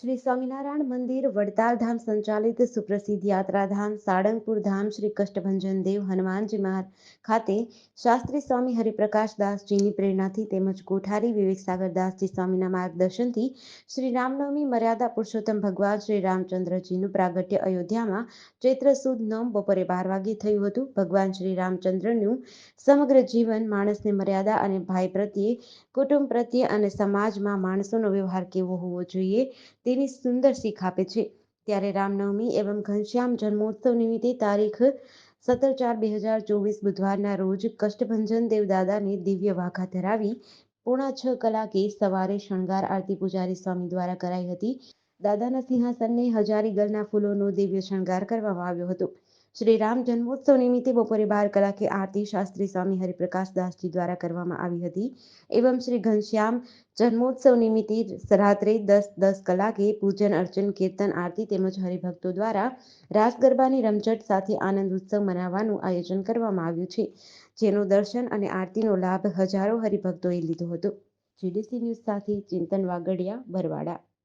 શ્રી સ્વામિનારાયણ મંદિર, વડતાલ ધામ સંચાલિત સુપ્રસિદ્ધ યાત્રાધામ, સાળંગપુર ધામ શ્રી કષ્ટભંજન દેવ હનુમાનજી મહારાજ ખાતે શાસ્ત્રી સ્વામી હરિપ્રકાશ દાસજીની પ્રેરણાથી તેમજ કોઠારી વિવેકસાગર દાસજી સ્વામીના માર્ગદર્શનથી શ્રી રામનવમી મર્યાદા પુરુષોત્તમ ભગવાન શ્રી રામચંદ્રજીનું પ્રાગટ્ય અયોધ્યામાં ચૈત્ર સુદ નોમ બપોરે બાર વાગે થયું હતું. ભગવાન શ્રી રામચંદ્રનું સમગ્ર જીવન માણસને મર્યાદા અને ભાઈ પ્રત્યે, કુટુંબ પ્રત્યે અને સમાજમાં માણસોનો વ્યવહાર કેવો હોવો જોઈએ તેની સુંદર શીખ આપે છે. ત્યારે રામનવમી એવં ઘનશ્યામ જન્મોત્સવ નિમિત્તે તારીખ સત્તર ચાર બે હજાર ચોવીસ બુધવારના રોજ કષ્ટભંજન દેવદાદાને દિવ્ય વાઘા ધરાવી પોણા છ કલાકે સવારે શણગાર આરતી પૂજારી સ્વામી દ્વારા કરાઈ હતી. દાદાના સિંહાસનને હજારી ગલના ફૂલોનો દિવ્ય શણગાર કરવામાં આવ્યો હતો. શ્રી રામ જન્મોત્સવ નિમિત્તે બપોરે બાર કલાકે આરતી શાસ્ત્રી સ્વામી હરિપ્રકાશ દાસજી દ્વારા કરવામાં આવી હતી. એવં શ્રી ઘનશ્યામ જન્મોત્સવ નિમિત્તે રાત્રે દસ દસ કલાકે પૂજન, અર્ચન, કીર્તન, આરતી તેમજ હરિભક્તો દ્વારા રાસ ગરબાની રમઝટ સાથે આનંદ ઉત્સવ મનાવવાનું આયોજન કરવામાં આવ્યું છે, જેનો દર્શન અને આરતીનો લાભ હજારો હરિભક્તોએ લીધો હતો. જીડીસી ન્યૂઝ સાથે ચિંતન વાગડિયા, બરવાડા.